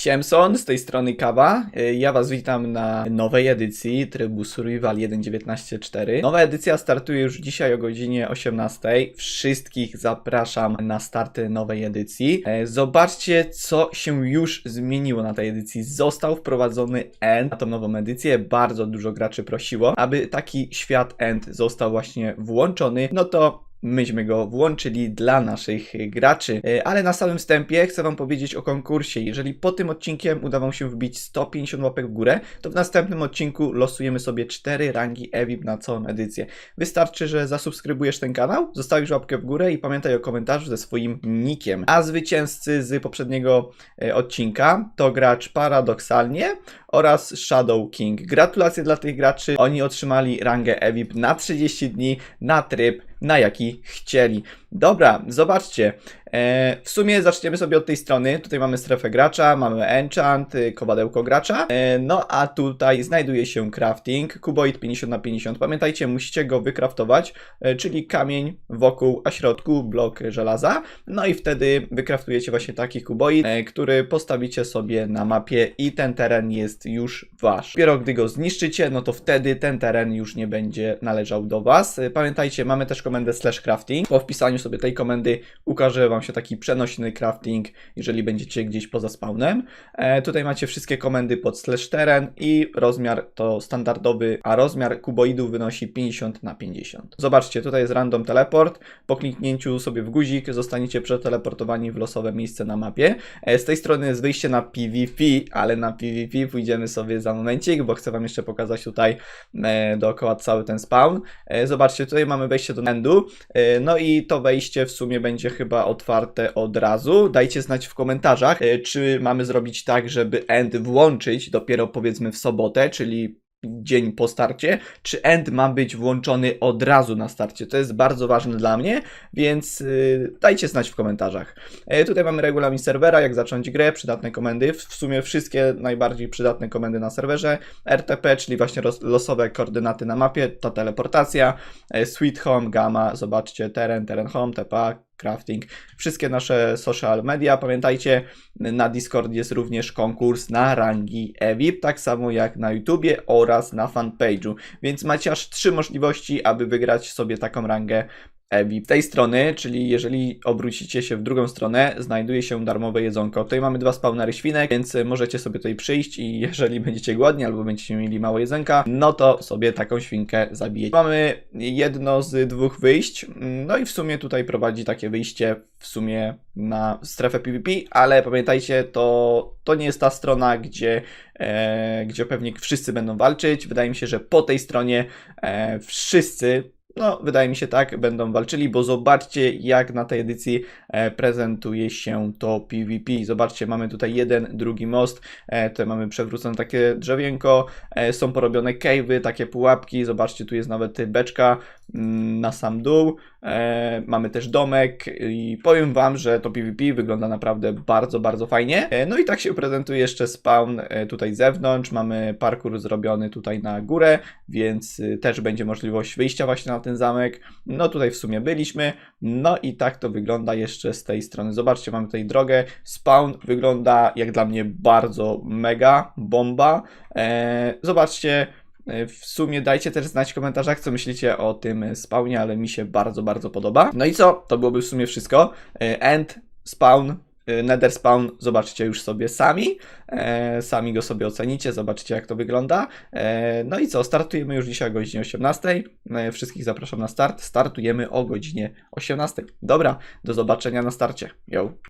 Siemson, z tej strony Kawa. Y, Ja Was witam na nowej edycji trybu Survival 1.19.4. Nowa edycja startuje już dzisiaj o godzinie 18. Wszystkich zapraszam na starty nowej edycji. E, Zobaczcie, co się już zmieniło na tej edycji. Został wprowadzony End na tą nową edycję. Bardzo dużo graczy prosiło, aby taki świat End został właśnie włączony. No to myśmy go włączyli dla naszych graczy. E, Ale na samym wstępie chcę Wam powiedzieć o konkursie. Jeżeli po tym odcinkiem uda Wam się wbić 150 łapek w górę, to w następnym odcinku losujemy sobie 4 rangi EVIP na całą edycję. Wystarczy, że zasubskrybujesz ten kanał, zostawisz łapkę w górę i pamiętaj o komentarzu ze swoim nickiem. A zwycięzcy z poprzedniego e, odcinka to gracz Paradoksalnie oraz Shadow King. Gratulacje dla tych graczy. Oni otrzymali rangę EVIP na 30 dni na tryb, na jaki chcieli. Dobra, zobaczcie. E, w sumie zaczniemy sobie od tej strony. Tutaj mamy strefę gracza, mamy enchant, y, kowadełko gracza. E, no a tutaj znajduje się crafting, kuboid 50 na 50. Pamiętajcie, musicie go wykraftować, e, czyli kamień wokół, a środku blok żelaza. No i wtedy wykraftujecie właśnie taki kuboid, e, który postawicie sobie na mapie i ten teren jest już wasz. Dopiero gdy go zniszczycie, no to wtedy ten teren już nie będzie należał do was. E, Pamiętajcie, mamy też komendę slash crafting. Po wpisaniu sobie tej komendy ukaże wam się taki przenośny crafting, jeżeli będziecie gdzieś poza spawnem. E, tutaj macie wszystkie komendy pod slash teren i rozmiar to standardowy, a rozmiar kuboidów wynosi 50 na 50. Zobaczcie, tutaj jest random teleport. Po kliknięciu sobie w guzik zostaniecie przeteleportowani w losowe miejsce na mapie. E, z tej strony jest wyjście na PvP, ale na PvP pójdziemy sobie za momencik, bo chcę wam jeszcze pokazać tutaj e, dookoła cały ten spawn. E, zobaczcie, tutaj mamy wejście do endu. E, no i to wejście w sumie będzie chyba otwarte od razu. Dajcie znać w komentarzach, e, czy mamy zrobić tak, żeby end włączyć dopiero powiedzmy w sobotę, czyli dzień po starcie, czy end ma być włączony od razu na starcie. To jest bardzo ważne dla mnie, więc yy, dajcie znać w komentarzach. E, tutaj mamy regulamin serwera, jak zacząć grę, przydatne komendy, w sumie wszystkie najbardziej przydatne komendy na serwerze, RTP, czyli właśnie losowe koordynaty na mapie, ta teleportacja, e, Sweet Home, Gamma, zobaczcie, teren, teren home, TPA, crafting, wszystkie nasze social media. Pamiętajcie, na Discord jest również konkurs na rangi EVIP, tak samo jak na YouTubie oraz na fanpage'u. Więc macie aż trzy możliwości, aby wygrać sobie taką rangę Z tej strony, czyli jeżeli obrócicie się w drugą stronę, znajduje się darmowe jedzonko. Tutaj mamy dwa spawnery świnek, więc możecie sobie tutaj przyjść i jeżeli będziecie głodni albo będziecie mieli mało jedzonka, no to sobie taką świnkę zabijecie. Mamy jedno z dwóch wyjść, no i w sumie tutaj prowadzi takie wyjście w sumie na strefę PvP, ale pamiętajcie, to, to nie jest ta strona, gdzie, e, gdzie pewnie wszyscy będą walczyć. Wydaje mi się, że po tej stronie e, wszyscy no, wydaje mi się tak, będą walczyli, bo zobaczcie, jak na tej edycji e, prezentuje się to PvP. Zobaczcie, mamy tutaj jeden, drugi most, e, tutaj mamy przewrócone takie drzewienko, e, są porobione cave'y, takie pułapki, zobaczcie, tu jest nawet beczka na sam dół, e, mamy też domek i powiem Wam, że to PvP wygląda naprawdę bardzo, bardzo fajnie. E, no i tak się prezentuje jeszcze spawn e, tutaj zewnątrz, mamy parkour zrobiony tutaj na górę, więc y, też będzie możliwość wyjścia właśnie na ten zamek. No tutaj w sumie byliśmy. No i tak to wygląda jeszcze z tej strony. Zobaczcie, mamy tutaj drogę. Spawn wygląda jak dla mnie bardzo mega, bomba. Eee, zobaczcie. E, W sumie dajcie też znać w komentarzach, co myślicie o tym spawnie, ale mi się bardzo, bardzo podoba. No i co? To byłoby w sumie wszystko. E, End, spawn, e, Nether Spawn zobaczycie już sobie sami. E, sami go sobie ocenicie, zobaczycie jak to wygląda. E, no i co? Startujemy już dzisiaj o godzinie 18. E, wszystkich zapraszam na start. Startujemy o godzinie 18. Dobra, do zobaczenia na starcie. Yo.